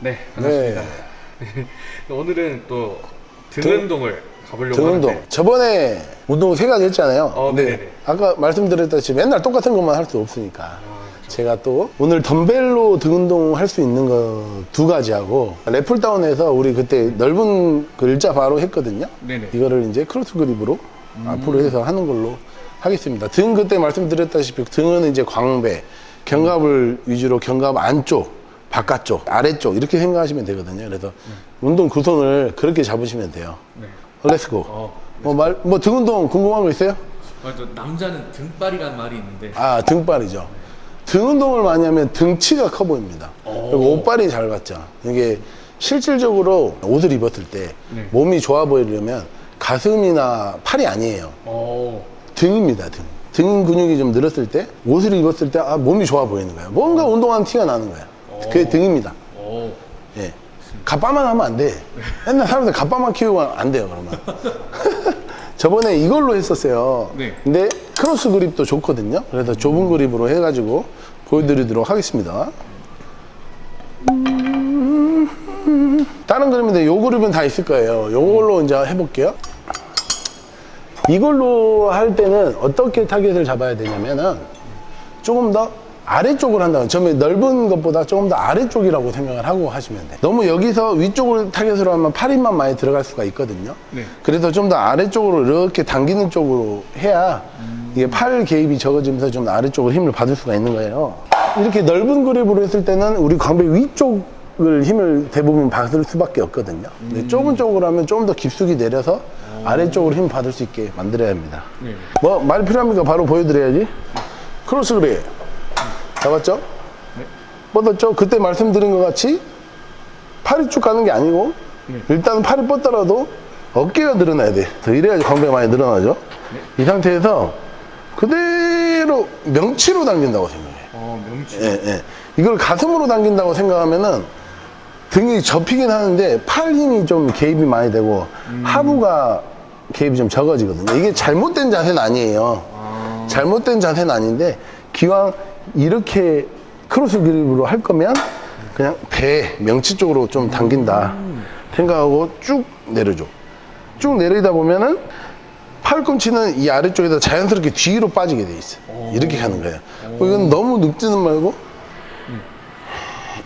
네, 반갑습니다. 오늘은 또 등운동을 가보려고 등운동. 하는데 저번에 운동 세 가지 했잖아요. 어, 근데 네네네. 아까 말씀드렸다시피 맨날 똑같은 것만 할 수 없으니까. 아, 그렇죠. 제가 또 오늘 덤벨로 등운동 할 수 있는 거 두 가지 하고 래플다운에서 우리 그때 넓은 그 일자 바로 했거든요. 네네. 음. 이거를 이제 크로스 그립으로 앞으로 해서 하는 걸로 하겠습니다. 등 그때 말씀드렸다시피 등은 이제 광배, 견갑을 위주로 견갑 안쪽, 바깥쪽, 아래쪽 이렇게 생각하시면 되거든요. 그래서 운동 구성을 그렇게 잡으시면 돼요. 네. 렛츠고. 어, 뭐 말, 뭐 등 운동 궁금한 거 있어요? 맞아, 남자는 등발이란 말이 있는데 아, 등발이죠. 등 운동을 많이 하면 등치가 커 보입니다. 그리고 옷발이 잘 받죠. 이게 실질적으로 옷을 입었을 때 네. 몸이 좋아 보이려면 가슴이나 팔이 아니에요. 어, 등입니다, 등. 등 근육이 좀 늘었을 때 옷을 입었을 때 아, 몸이 좋아 보이는 거예요. 뭔가 운동하는 티가 나는 거예요. 그게 등입니다. 어, 예. 갑바만 하면 안 돼. 옛날 사람들 갑바만 키우고 안 돼요, 그러면. 저번에 이걸로 했었어요. 네. 근데 크로스 그립도 좋거든요. 그래서 좁은 그립으로 해가지고 보여드리도록 하겠습니다. 다른 그림인데 요 그립은 다 있을 거예요. 요걸로 이제 해볼게요. 이걸로 할 때는 어떻게 타겟을 잡아야 되냐면은 조금 더 아래쪽을 한다면 처음에 넓은 것보다 조금 더 아래쪽이라고 생각을 하고 하시면 돼. 너무 여기서 위쪽을 타겟으로 하면 팔 힘만 많이 들어갈 수가 있거든요. 네. 그래서 좀 더 아래쪽으로 이렇게 당기는 쪽으로 해야 이게 팔 개입이 적어지면서 좀더 아래쪽으로 힘을 받을 수가 있는 거예요. 이렇게 넓은 그립으로 했을 때는 우리 광배 위쪽 을 힘을 대부분 받을 수밖에 없거든요. 근데 좁은 쪽으로 하면 좀더 깊숙이 내려서 아래쪽으로 힘 받을 수 있게 만들어야 합니다. 네. 뭐 말이 필요합니까? 바로 보여드려야지. 크로스 그립. 잡았죠? 뻗었죠? 그때 말씀드린 것 같이 팔이 쭉 가는 게 아니고 일단 팔이 뻗더라도 어깨가 늘어나야 돼. 더 이래야지 광배가 많이 늘어나죠? 이 상태에서 그대로 명치로 당긴다고 생각해. 어, 명치. 예, 예. 이걸 가슴으로 당긴다고 생각하면은 등이 접히긴 하는데 팔 힘이 좀 개입이 많이 되고 하부가 개입이 좀 적어지거든요. 이게 잘못된 자세는 아니에요. 잘못된 자세는 아닌데 기왕 이렇게 크로스 그립으로 할 거면 그냥 배 명치 쪽으로 좀 당긴다 생각하고 쭉 내려줘. 쭉 내리다 보면은 팔꿈치는 이 아래쪽에다 자연스럽게 뒤로 빠지게 돼 있어. 이렇게 가는 거예요. 이건 너무 눕지는 말고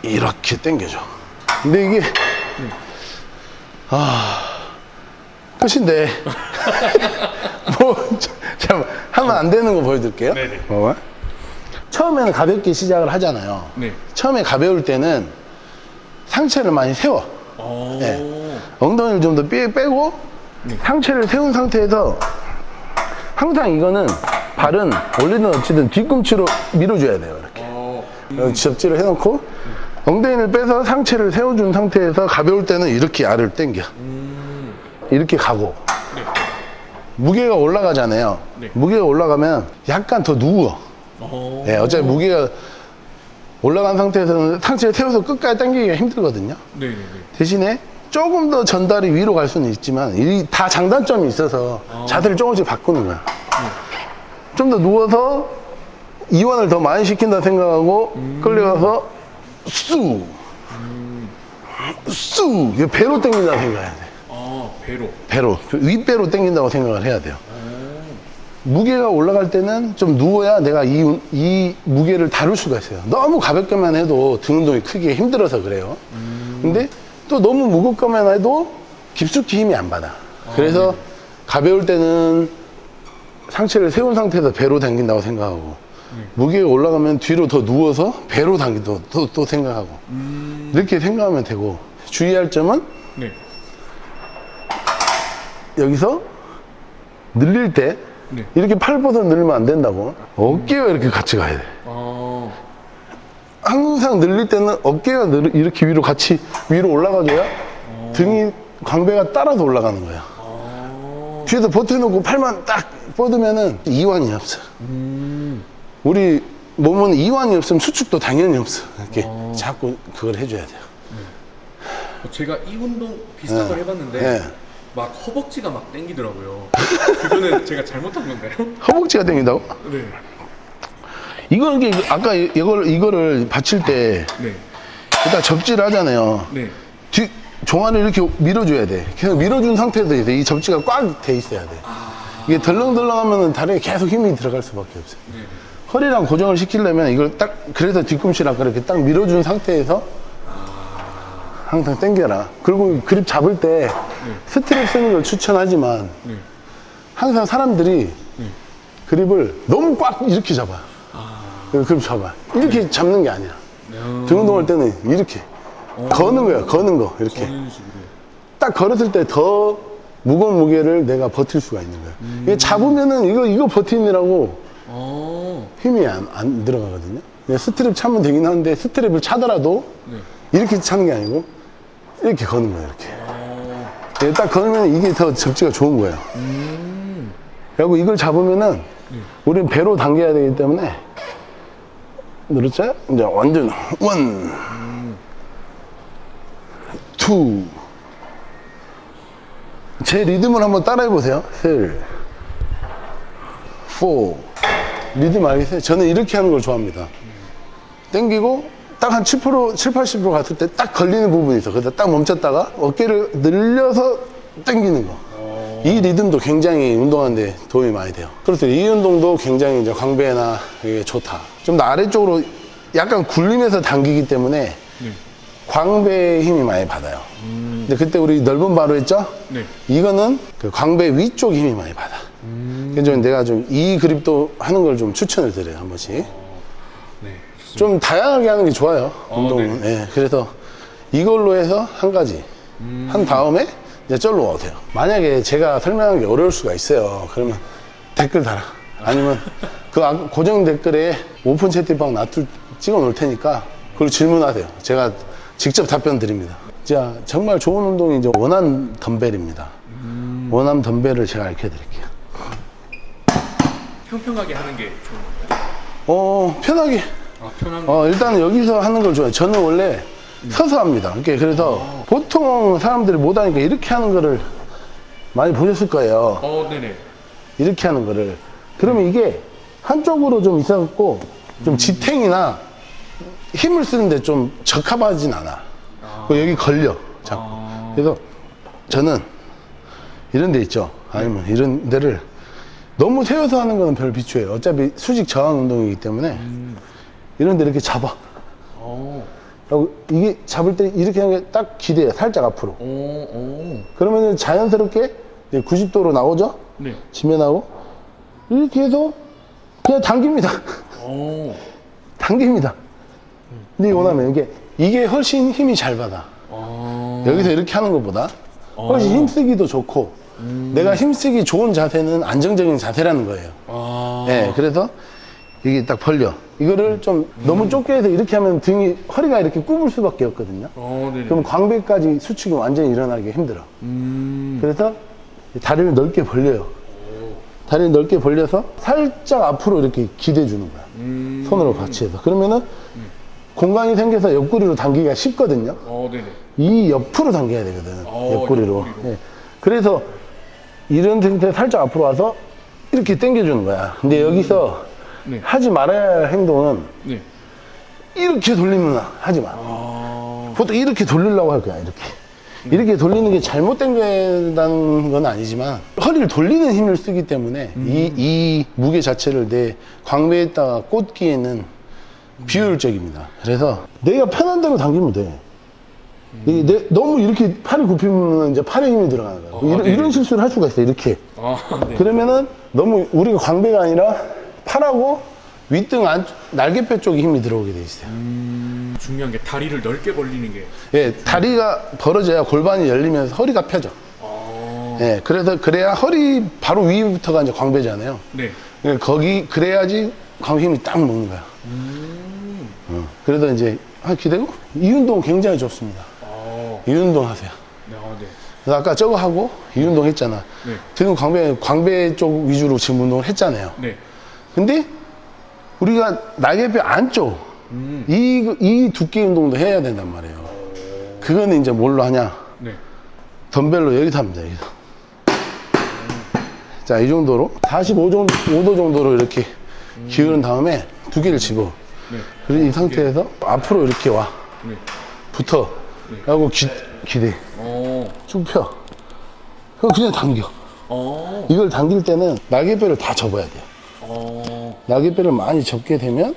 이렇게 당겨줘. 근데 이게 아 끝인데 뭐 잠깐 하면 안 되는 거 보여드릴게요. 봐봐. 처음에는 가볍게 시작을 하잖아요. 네. 처음에 가벼울 때는 상체를 많이 세워. 어, 네. 엉덩이를 좀 더 빼고 상체를 세운 상태에서 항상 이거는 발은 올리든 어찌든 뒤꿈치로 밀어줘야 돼요. 이렇게. 어, 여기 접지를 해놓고 엉덩이를 빼서 상체를 세워준 상태에서 가벼울 때는 이렇게 아래로 당겨. 이렇게 가고 무게가 올라가잖아요. 네. 무게가 올라가면 약간 더 누워. 어, 예, 어차피 무게가 올라간 상태에서는 상체를 세워서 끝까지 당기기가 힘들거든요. 네, 네, 네. 대신에 조금 더 전달이 위로 갈 수는 있지만 이 다 장단점이 있어서 자세를 조금씩 바꾸는 거야. 좀 더 누워서 이완을 더 많이 시킨다 생각하고 끌려가서 쑥, 쑥, 이거 배로 당긴다 생각해야 돼. 어, 배로. 배로, 그 윗배로 당긴다고 생각을 해야 돼요. 무게가 올라갈 때는 좀 누워야 내가 이, 운- 이 무게를 다룰 수가 있어요. 너무 가볍게만 해도 등 운동이 크게 힘들어서 그래요. 근데 또 너무 무겁게만 해도 깊숙이 힘이 안 받아. 그래서 가벼울 때는 상체를 세운 상태에서 배로 당긴다고 생각하고 무게가 올라가면 뒤로 더 누워서 배로 당긴다고 또, 또 생각하고 이렇게 생각하면 되고 주의할 점은 네. 여기서 늘릴 때 네. 이렇게 팔 뻗어 늘리면 안 된다고? 어깨가 이렇게 같이 가야 돼. 어, 항상 늘릴 때는 어깨가 늘, 이렇게 위로 같이 위로 올라가줘야 등이 광배가 따라서 올라가는 거야. 뒤에서 버텨놓고 팔만 딱 뻗으면은 이완이 없어. 우리 몸은 이완이 없으면 수축도 당연히 없어. 이렇게 자꾸 그걸 해줘야 돼요. 제가 이 운동 비슷한 걸 해봤는데 네. 막 허벅지가 막 땡기더라고요. 그거는 제가 잘못한 건가요? 허벅지가 당긴다고? 네. 이거는 이게 아까 이걸 이거를 받칠 때 네. 일단 접지를 하잖아요. 네. 뒤, 종아리를 이렇게 밀어줘야 돼. 계속 밀어준 상태에서 이제 이 접지가 꽉 돼 있어야 돼. 이게 덜렁덜렁 하면은 다리에 계속 힘이 들어갈 수밖에 없어요. 허리랑 고정을 시키려면 이걸 딱, 그래서 뒤꿈치를 아까 이렇게 딱 밀어준 상태에서 항상 당겨라. 그리고 그립 잡을 때 스트랩 쓰는 걸 추천하지만 네. 항상 사람들이 그립을 너무 꽉 이렇게 잡아. 그립 잡아. 이렇게 잡는 게 아니야. 등 운동할 때는 이렇게 거는 거야. 거는 거. 이렇게. 딱 걸었을 때 더 무거운 무게를 내가 버틸 수가 있는 거야. 이게 잡으면은 이거, 이거 버티느라고 어. 힘이 안, 안 들어가거든요. 스트랩 차면 되긴 하는데 스트랩을 차더라도 네. 이렇게 차는 게 아니고 이렇게 거는 거예요. 이렇게. 예, 딱 걸으면 이게 더 접지가 좋은 거예요. 그리고 이걸 잡으면은 우리는 배로 당겨야 되기 때문에 누르자 이제 완전 원, 투. 제 리듬을 한번 따라해 보세요. 셀, 포. 리듬 알겠어요? 저는 이렇게 하는 걸 좋아합니다. 땡기고 딱 한 7%, 7, 80% 갔을 때 딱 걸리는 부분이 있어. 그래서 딱 멈췄다가 어깨를 늘려서 땡기는 거. 이 리듬도 굉장히 운동하는데 도움이 많이 돼요. 그래서 이 운동도 굉장히 이제 광배나 이게 좋다. 좀 더 아래쪽으로 약간 굴리면서 당기기 때문에 광배에 힘이 많이 받아요. 근데 그때 우리 넓은 바로 했죠? 네. 이거는 그 광배 위쪽 힘이 많이 받아. 그래서 좀 내가 좀 이 그립도 하는 걸 좀 추천을 드려요, 한 번씩. 네. 좀 다양하게 하는 게 좋아요, 운동은. 예, 그래서 이걸로 해서 한 가지 한 다음에 이제 절로 와도 돼요. 만약에 제가 설명하는 게 어려울 수가 있어요. 그러면 댓글 달아. 아니면 그 아- 고정 댓글에 오픈 채팅방 놔둘 찍어 놓을 테니까 그걸 질문하세요. 제가 직접 답변 드립니다. 자, 정말 좋은 운동이 이제 원암 덤벨입니다. 원암 덤벨을 제가 알려 드릴게요. 평평하게 하는 게 좋은 건가요? 어, 편하게. 아, 어, 일단 여기서 하는 걸 좋아해요. 저는 원래 서서 합니다. 이렇게 그래서 보통 사람들이 못 하니까 이렇게 하는 거를 많이 보셨을 거예요. 어, 네네. 이렇게 하는 거를. 그러면 이게 한쪽으로 좀 있어갖고 좀 지탱이나 힘을 쓰는데 좀 적합하진 않아. 그 여기 걸려. 자꾸. 그래서 저는 이런 데 있죠. 아니면 이런 데를 너무 세워서 하는 거는 별 비추예요. 어차피 수직 저항 운동이기 때문에 이런 데 이렇게 잡아. 어. 그리고 이게 잡을 때 이렇게 하는 게 딱 기대요. 살짝 앞으로. 오, 오. 그러면은 자연스럽게 이제 90도로 나오죠? 네. 지면하고. 이렇게 해서 그냥 당깁니다. 오. 당깁니다. 근데 원하면 이게, 이게 훨씬 힘이 잘 받아. 아. 여기서 이렇게 하는 것보다 훨씬 힘쓰기도 좋고, 내가 힘쓰기 좋은 자세는 안정적인 자세라는 거예요. 아. 네, 그래서 이게 딱 벌려. 이거를 좀 너무 좁게 해서 이렇게 하면 등이, 허리가 이렇게 굽을 수밖에 없거든요. 어, 네네. 그럼 광배까지 수축이 완전히 일어나기 힘들어. 음. 그래서 다리를 넓게 벌려요. 다리를 넓게 벌려서 살짝 앞으로 이렇게 기대 주는 거야. 음. 손으로 같이 해서. 그러면은 공간이 생겨서 옆구리로 당기기가 쉽거든요. 어, 네네. 이 옆으로 당겨야 되거든. 어, 옆구리로. 옆구리로. 예. 그래서 이런 상태 살짝 앞으로 와서 이렇게 당겨주는 거야. 근데 여기서 네. 하지 말아야 할 행동은 네. 이렇게 돌리면 하지 마. 아. 보통 이렇게 돌리려고 할 거야, 이렇게. 이렇게 돌리는 게 잘못된 거다는 건 아니지만 허리를 돌리는 힘을 쓰기 때문에 이, 이 무게 자체를 내 광배에다가 꽂기에는 비효율적입니다. 그래서 내가 편한 대로 당기면 돼. 이게 내- 너무 이렇게 팔이 굽히면 이제 팔에 힘이 들어가는 거야. 이런, 네. 이런 실수를 할 수가 있어, 이렇게. 아, 네. 그러면은 너무 우리가 광배가 아니라 팔하고 윗등 안, 날개뼈 쪽에 힘이 들어오게 돼 있어요. 음, 중요한 게 다리를 넓게 벌리는 게. 예, 다리가 벌어져야 골반이 열리면서 허리가 펴져. 아. 예, 그래서 그래야 허리 바로 위부터가 이제 광배잖아요. 네. 그러니까 거기 그래야지 광 힘이 딱 먹는 거야. 음. 어, 그래서 이제 한 기대고 이 운동 굉장히 좋습니다. 아. 이 운동 하세요. 네. 아, 네. 그래서 아까 저거 하고 이 운동 했잖아. 네. 등 광배 광배 쪽 위주로 지금 운동을 했잖아요. 네. 근데 우리가 날개뼈 안쪽 이, 이 두께 운동도 해야 된단 말이에요. 그거는 이제 뭘로 하냐? 네. 덤벨로 여기서 합니다. 여기서. 자, 이 정도로 45 정도, 5도 정도로 이렇게 기울인 다음에 두 개를 집어. 네. 그리고 이 상태에서 앞으로 이렇게 와. 네. 붙어. 하고 기, 기대. 어. 쭉 펴. 그거 그냥 당겨. 어. 이걸 당길 때는 날개뼈를 다 접어야 돼요. 어. 날개뼈를 많이 접게 되면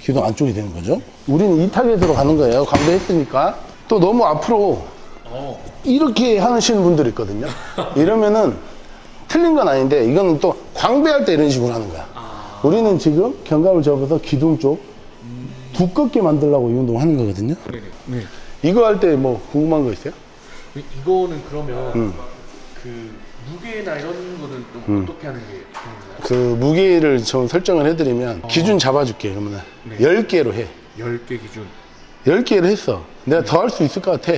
기둥 안쪽이 되는 거죠. 우리는 이 타겟으로 가는 거예요. 광배했으니까. 또 너무 앞으로 어. 이렇게 하시는 분들이 있거든요. 이러면은 틀린 건 아닌데 이거는 또 광배할 때 이런 식으로 하는 거야. 우리는 지금 견갑을 접어서 기둥 쪽 두껍게 만들려고 이 운동 하는 거거든요. 네네. 네. 이거 할 때 뭐 궁금한 거 있어요? 이- 이거는 그러면 음. 그 무게나 이런 거는 좀 어떻게 하는 게? 그 무게를 좀 설정을 해드리면 기준 잡아줄게 그러면 네. 10개로 해. 10개 기준. 10개를 했어. 내가 더 할 수 있을 것 같아.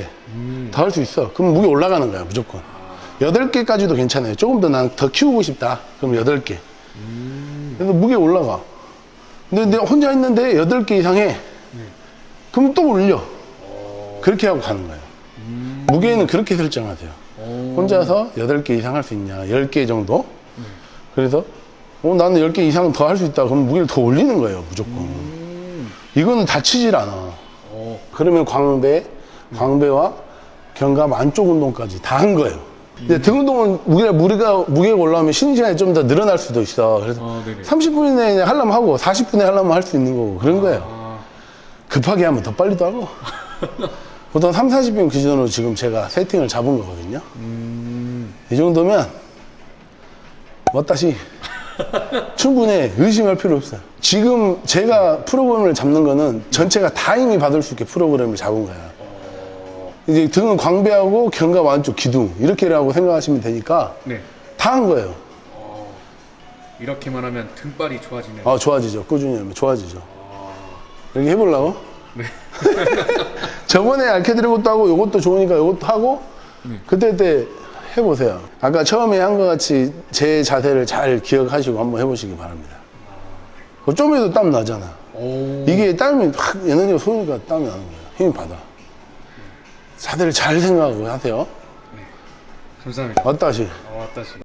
더 할 수 있어. 그럼 무게 올라가는 거야 무조건. 8개까지도 괜찮아요. 조금 더 난 더 키우고 싶다. 그럼 8개. 그래서 무게 올라가. 근데 내가 혼자 있는데 8개 이상 해. 그럼 또 올려. 그렇게 하고 가는 거예요. 무게는 그렇게 설정하세요. 혼자서 8개 이상 할 수 있냐. 10개 정도? 그래서 어, 나는 10개 이상 더할 수 있다. 그럼 무게를 더 올리는 거예요, 무조건. 이거는 다치질 않아. 어. 그러면 광배, 광배와 견갑 안쪽 운동까지 다 한 거예요. 근데 등 운동은 무게가, 무게가, 무게가 올라오면 쉬는 시간이 좀 더 늘어날 수도 있어. 그래서 아, 네네. 30분 이내에 하려면 하고 40분에 하려면 할 수 있는 거고 그런 거예요. 아. 급하게 하면 더 빨리도 하고. 보통 3, 40분 기준으로 지금 제가 세팅을 잡은 거거든요. 이 정도면 멋다시 충분해 의심할 필요 없어요. 지금 제가 프로그램을 잡는 거는 전체가 다 힘이 받을 수 있게 프로그램을 잡은 거야. 이제 등은 광배하고 견갑 안쪽 기둥 이렇게라고 생각하시면 되니까 네. 다 한 거예요. 이렇게만 하면 등발이 좋아지는. 아 좋아지죠. 꾸준히 하면 좋아지죠. 이렇게 해보려고? 네. 저번에 알려드린 것도 하고 이것도 좋으니까 이것도 하고 네. 그때 때 해보세요. 아까 처음에 한 것 같이 제 자세를 잘 기억하시고 한번 해보시기 바랍니다. 그거 좀 해도 땀 나잖아. 오. 이게 땀이 확 에너지가 솟으니까 땀이 나는 거예요. 힘이 받아. 자세를 잘 생각하고 하세요. 감사합니다. 왔다시. 아, 왔다 시.